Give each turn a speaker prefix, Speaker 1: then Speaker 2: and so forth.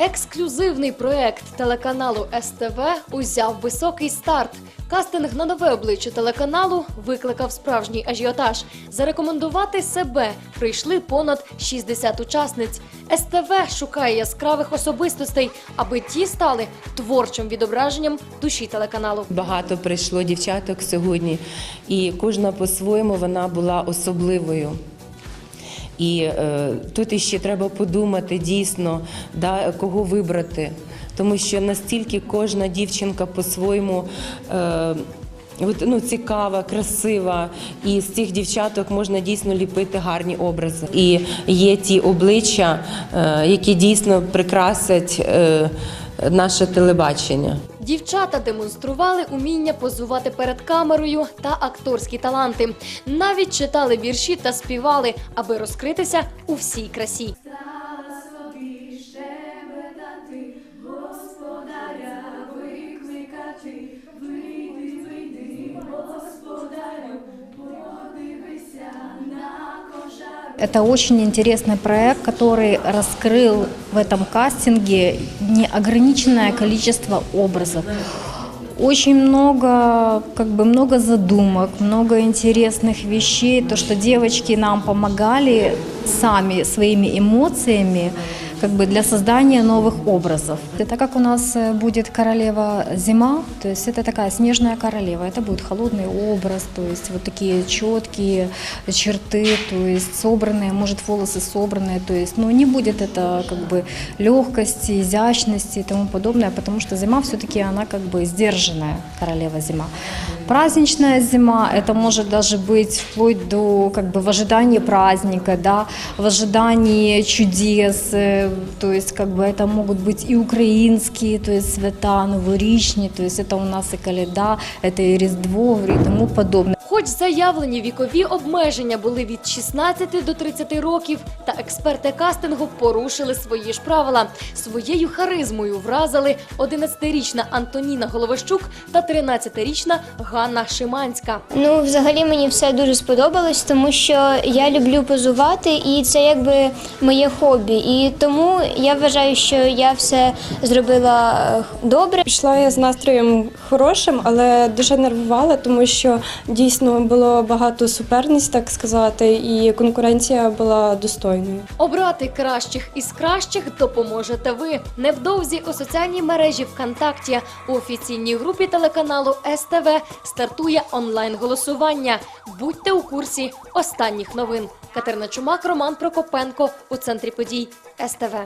Speaker 1: Ексклюзивний проект телеканалу СТВ узяв високий старт. Кастинг на нове обличчя телеканалу викликав справжній ажіотаж. Зарекомендувати себе прийшли понад 60 учасниць. СТВ шукає яскравих особистостей, аби ті стали творчим відображенням душі телеканалу.
Speaker 2: Багато прийшло дівчаток сьогодні, і кожна по-своєму вона була особливою. І е, тут іще треба подумати дійсно, да, кого вибрати. Тому що настільки кожна дівчинка по-своєму е, ну, цікава, красива, і з цих дівчаток можна дійсно ліпити гарні образи. І є ті обличчя, е, які дійсно прикрасять е, наше телебачення.
Speaker 1: Дівчата демонстрували уміння позувати перед камерою та акторські таланти. Навіть читали вірші та співали, аби розкритися у всій красі.
Speaker 3: Это очень интересный проект, который раскрыл в этом кастинге неограниченное количество образов. Очень много, как бы много задумок, много интересных вещей. То, что девочки нам помогали сами своими эмоциями, как бы для создания новых образов. И так как у нас э, будет королева зима, то есть это такая снежная королева, это будет холодный образ, то есть вот такие четкие черты, то есть собранные, может волосы собранные, то есть, но не будет это как бы легкости, изящности и тому подобное, потому что зима все-таки она как бы сдержанная королева зима. Праздничная зима, это может даже быть вплоть до как бы в ожидании праздника, да, в ожидании чудес, э, то есть как бы это могут быть и украинские, то есть свята, новорічні, то есть это у нас и Коляда, это и Різдво и тому подобное.
Speaker 1: Хоч заявлені вікові обмеження були від 16 до 30 років, та експерти кастингу порушили свої ж правила. Своєю харизмою вразили 11-річна Антоніна Головощук та 13-річна Ганна Шиманська.
Speaker 4: Ну, взагалі мені все дуже сподобалось, тому що я люблю позувати, і це якби моє хобі. І тому я вважаю, що я все зробила е, добре.
Speaker 5: Пішла я з настроєм хорошим, але дуже нервувала, тому що дійсно було багато суперниць, так сказати, і конкуренція була достойною.
Speaker 1: Обрати кращих із кращих допоможете ви. Невдовзі у соціальній мережі ВКонтакті у офіційній групі телеканалу СТВ стартує онлайн-голосування. Будьте у курсі останніх новин. Катерина Чумак, Роман Прокопенко у центрі подій СТВ.